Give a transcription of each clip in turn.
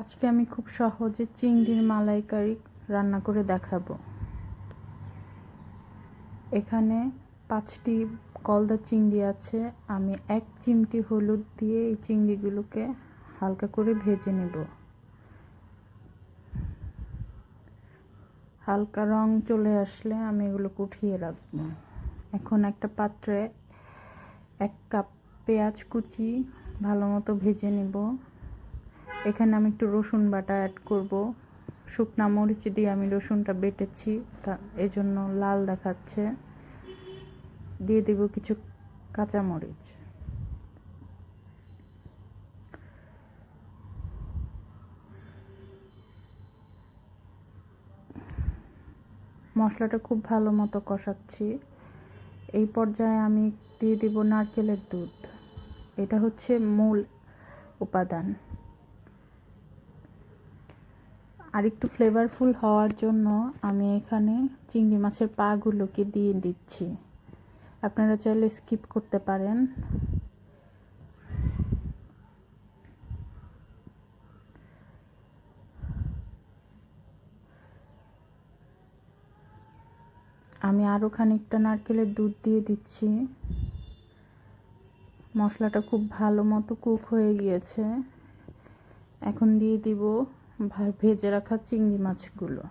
আজকে আমি খুব সহজে চিংড়ির মালাইকারি রান্না করে দেখাবো। এখানে পাঁচটি কলদা চিংড়ি আছে। আমি এক চিমটি হলুদ দিয়ে এই চিংড়িগুলোকে হালকা করে ভেজে নেব। হালকা রং চলে আসলে আমি এগুলোকে উঠিয়ে রাখব। এখন একটা পাত্রে এক কাপ পেঁয়াজ কুচি ভালো মতো ভেজে নেব। এখানে আমি একটু রসুন বাটা অ্যাড করব। শুকনা মরিচ দিয়ে আমি রসুনটা বেটেছি, তা এজন্য লাল দেখাচ্ছে। দিয়ে দেব কিছু কাঁচা মরিচ। মশলাটা খুব ভালো মতো কষাচ্ছি। এই পর্যায়ে আমি দিয়ে দিব নারকেলের দুধ। এটা হচ্ছে মূল উপাদান। আর একটু ফ্লেভারফুল হওয়ার জন্য আমি এখানে চিংড়ি মাছের পাগুলোকে দিয়ে দিচ্ছি। আপনারা চাইলে স্কিপ করতে পারেন। আমি আরও খানিকটা নারকেলের দুধ দিয়ে দিচ্ছি। মশলাটা খুব ভালো মতো কুক হয়ে গিয়েছে। এখন দিয়ে দিব ভেজে রাখা চিংড়ি মাছগুলো।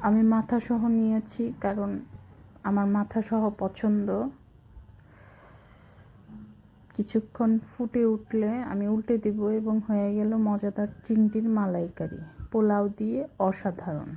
আমি মাথা সহ নিয়েছি কারণ আমার মাথা সহ পছন্দ। কিছুক্ষণ ফুটে উঠলে আমি উল্টে দিব এবং হয়ে গেল মজাদার চিংড়ির মালাইকারি। পোলাও দিয়ে অসাধারণ।